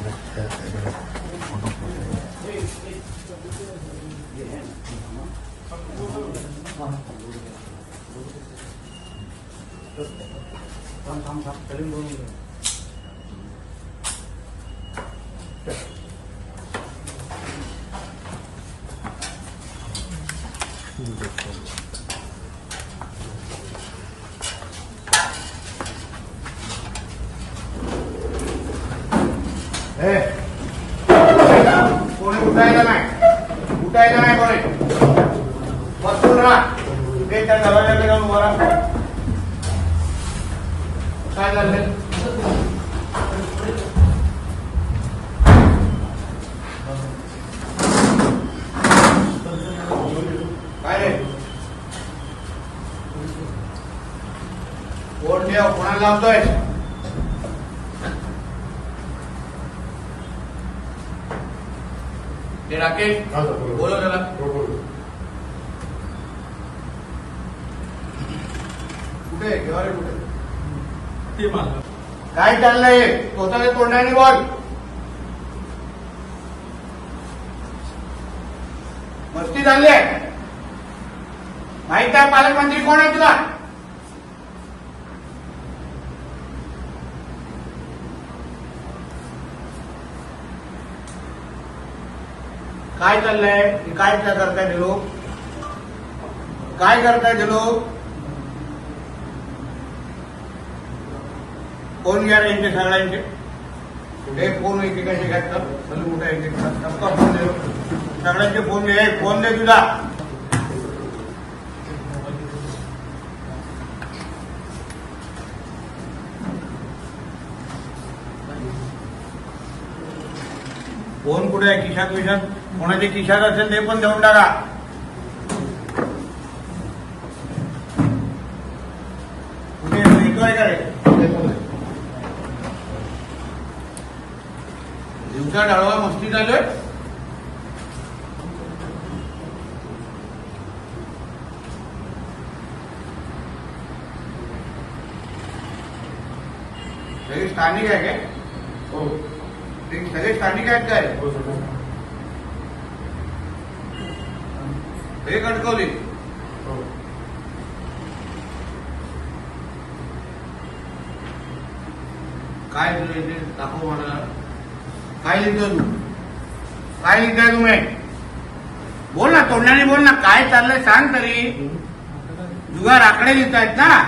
이렇게 애를 보도보세요 감사합니다. कोणी उठायला नाही. उठायचं नाही कोणी. बसून राहा. ते त्या दरवाजाकडे जाऊन उभा राहा. काय झालं? काय रे? कोण ठेव? कोणाला लावतोय? ते राकेश बोलो त्याला कुठे आहे? कुठे? ते मला काय चाललंय? स्वतःच्या तोंडाने बोल. मस्ती झाली आहे. माहीत आहे पालकमंत्री कोण आहे तुला? काय चाललंय? काय काय करताय ते लोक काय करताय ते लोक फोन घ्या रे यांचे सगळ्यांचे. हे फोन एकेकाचे घातलं. सलू कुठे एक एक सबका फोन दे. सगळ्यांचे फोन घे फोन दे तुझा फोन कुठे आहे? किशात विशात कोणाच्या खिशात असेल ते पण देऊन टाका. कुठे येतोय का रे? दिवसा डाळवा मस्ती आहे. सगळे स्थानिक आहे काय? हो. ते सगळे स्थानिक आहेत काय? हो सर हे. काय तुझं दाखव मला. काय लिहितो तू? काय लिहिताय तुम्ही? बोल ना तोंडाने बोल ना काय चाललंय सांग तरी. जुगार आकडे लिहितायत ना.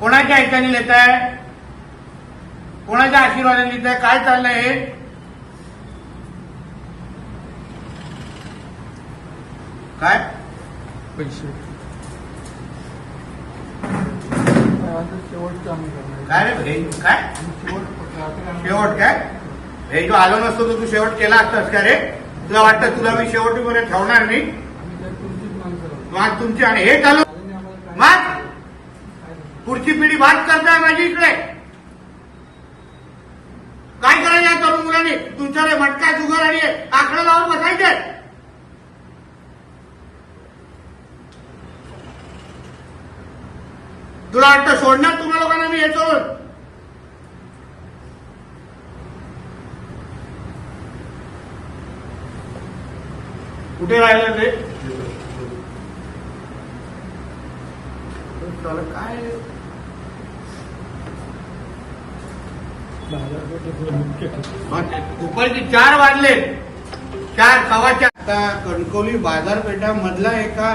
कोणाच्या ऐकाने लिहिताय? कोणाच्या आशीर्वादाने लिहिताय? काय चाललंय हे? काय? पैसे. काय रे काय? शेवट शेवट काय? हे तू आलो नसतो तर तू शेवट केला असतास का रे? तुला वाटतं तुला मी शेवटीपर्यंत ठेवणार नाही? मग तुमची आणि हे चालू मग पुढची पिढी भात करताय माझी इकडे. काय करायचं तरुण मुलांनी? तुमच्याकडे मटका जुगार आणि आकडे लावून तुला वाटतं सोडणार तुम्हा लोकांना मी येतो कुठे राहिलं ते? काय? दुपारचे चार वाजले. चार सव्वा चार. कणकवली बाजारपेठा मधला एका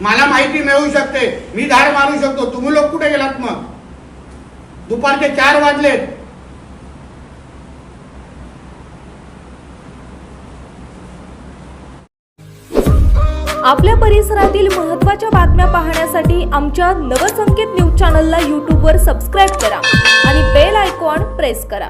मला माहिती मिळू शकते. मी धार मारू शकतो. तुम्ही लोक कुठे गेलात मग? दुपारचे चार वाजलेत. आपल्या परिसरातील महत्त्वाच्या बातम्या पाहण्यासाठी आमच्या नवसंकेत न्यूज चॅनलला यूट्यूबवर सबस्क्राईब करा आणि बेल आयकॉन प्रेस करा.